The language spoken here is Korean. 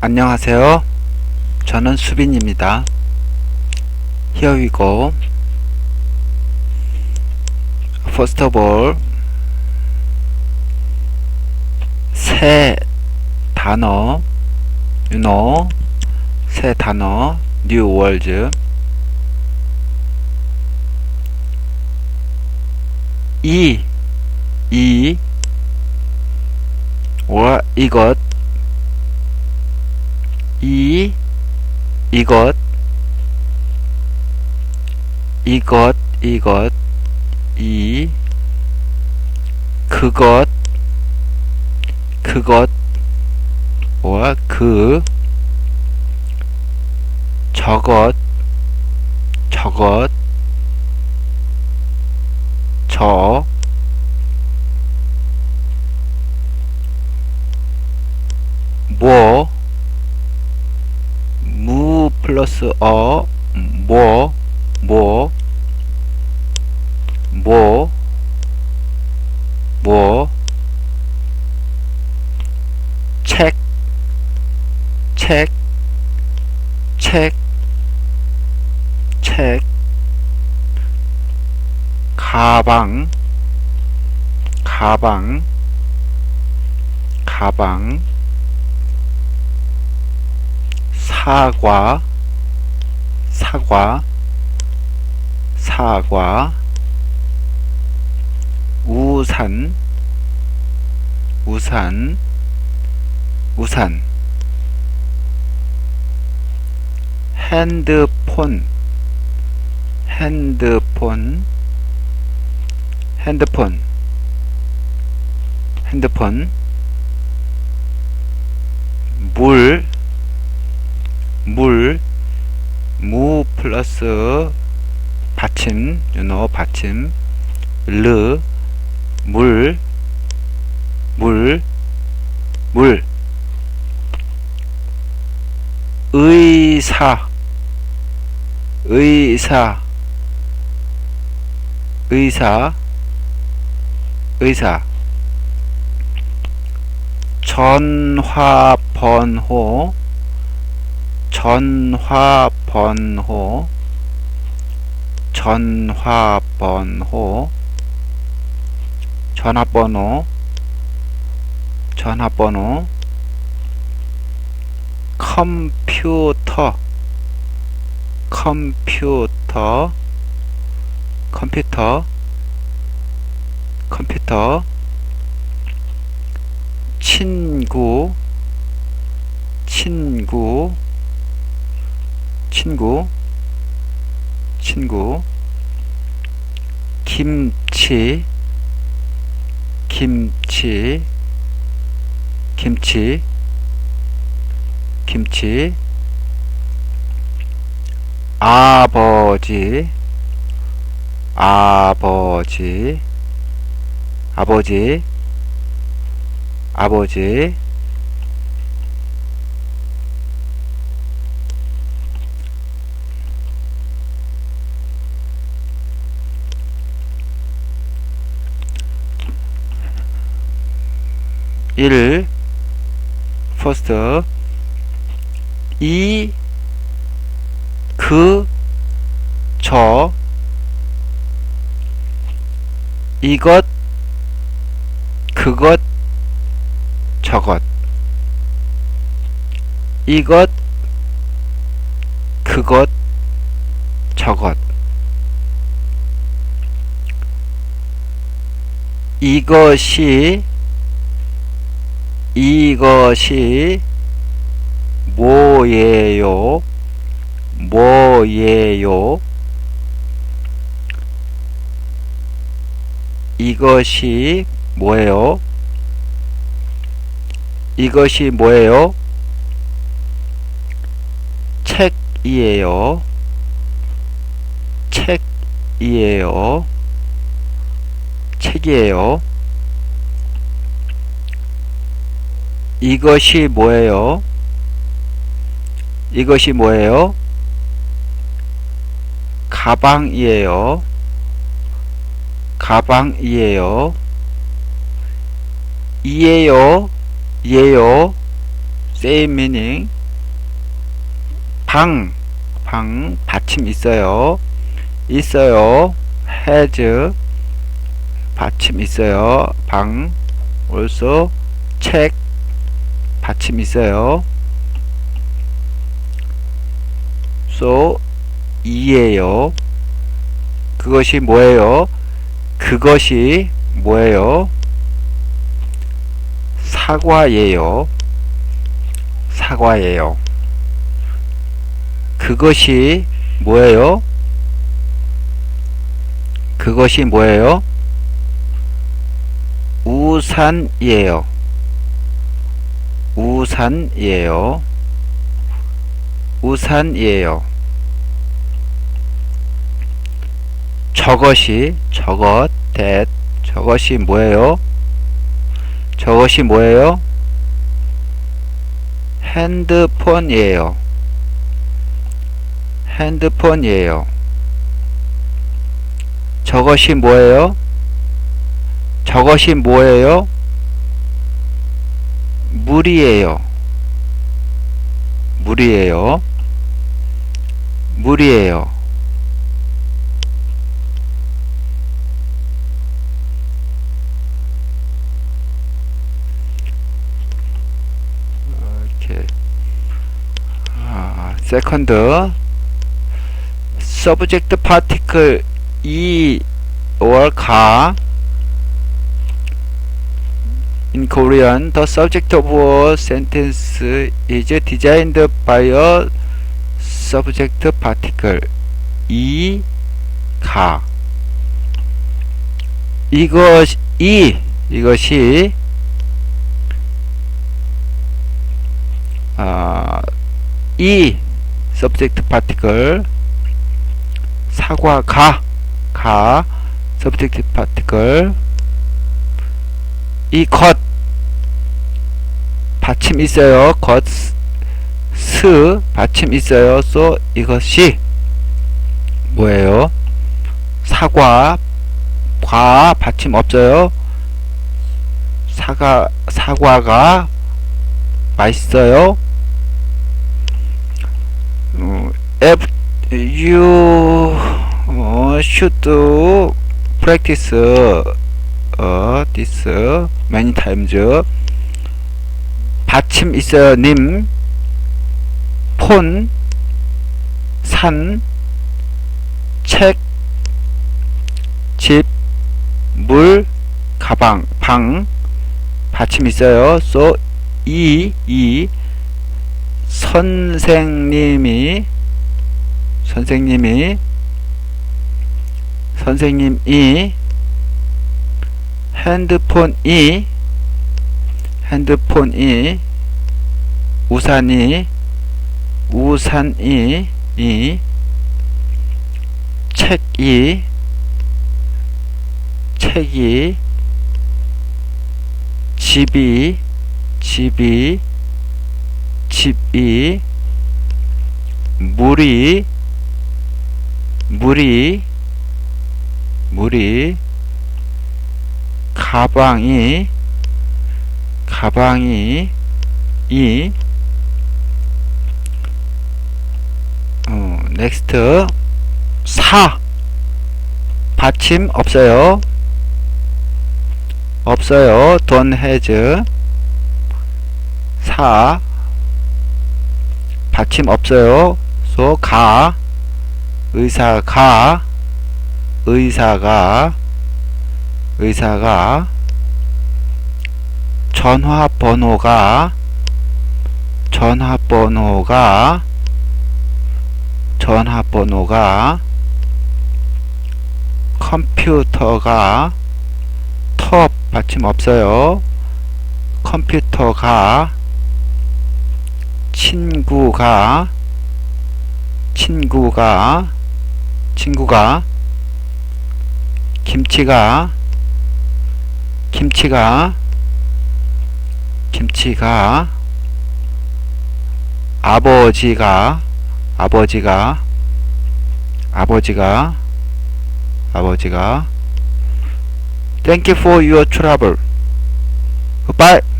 안녕하세요. 저는 수빈입니다. Here we go. First of all, 새 단어, you know, 새 단어, new words. 이, 이, or 이것, 이 이것 이것 이것 이 그것 그것 뭐그 저것 저것 저 플러스 어, 뭐, 뭐, 뭐, 뭐, 책, 책, 책, 책, 가방, 가방, 가방, 사과, 사과, 사과, 우산, 우산, 우산, 핸드폰, 핸드폰, 핸드폰, 핸드폰, 물, 물, 무 플러스 받침, 유노 받침, 르, 물, 물, 물, 의사, 의사, 의사, 의사, 전화 번호, 전화번호 전화번호 전화번호 전화번호 컴퓨터 컴퓨터 컴퓨터 컴퓨터 친구 친구 친구 친구 김치 김치 김치 김치 아버지 아버지 아버지 아버지 일. 퍼스트. 이. 그. 저. 이것. 그것. 저것. 이것. 그것. 저것. 이것이 이것이 뭐예요? 뭐예요? 이것이 뭐예요? 이것이 뭐예요? 책이에요. 책이에요. 책이에요. 이것이 뭐예요? 이것이 뭐예요? 가방이에요. 가방이에요. 이에요. 예요. same meaning 방, 방 받침 있어요. 있어요. has 받침 있어요. 방 also 책 받침 있어요. so 이에요. 그것이 뭐예요? 그것이 뭐예요? 사과예요. 사과예요. 그것이 뭐예요? 그것이 뭐예요? 우산이에요. 우산이에요. 우산이에요. 저것이 저것 that 저것이 뭐예요? 저것이 뭐예요? 핸드폰이에요. 핸드폰이에요. 저것이 뭐예요? 저것이 뭐예요? 물이에요. 물이에요. 물이에요. 세컨드 subject particle 이 or 가 In Korean, the subject of a sentence is designed by a subject particle. 이, 가. 이것, 이, 이것이, 아, 이, subject particle, 사과, 가, 가, subject particle, 이 것 받침 있어요. 것, 스 받침 있어요. so 이것이 뭐예요? 사과 과 받침 없어요. 사과 사과가 맛있어요. 어, if you 어, should practice 어, this many times. 받침 있어요 님. 폰, 산, 책, 집, 물, 가방, 방. 받침 있어요. So 이, 이. 선생님이 선생님이 선생님이 핸드폰이 핸드폰이 우산이 우산이 이 책이 책이 집이 집이 집이 물이 물이 물이 가방이 가방이 이 어, 넥스트 사. 받침 없어요. 없어요. Don't has 사. 받침 없어요. So 가. 의사가. 의사가 의사가 전화 번호가 전화 번호가 전화 번호가 컴퓨터가 터 받침 없어요. 컴퓨터가 친구가 친구가 친구가 김치가 김치가 김치가 아버지가 아버지가 아버지가 아버지가 Thank you for your trouble. Goodbye.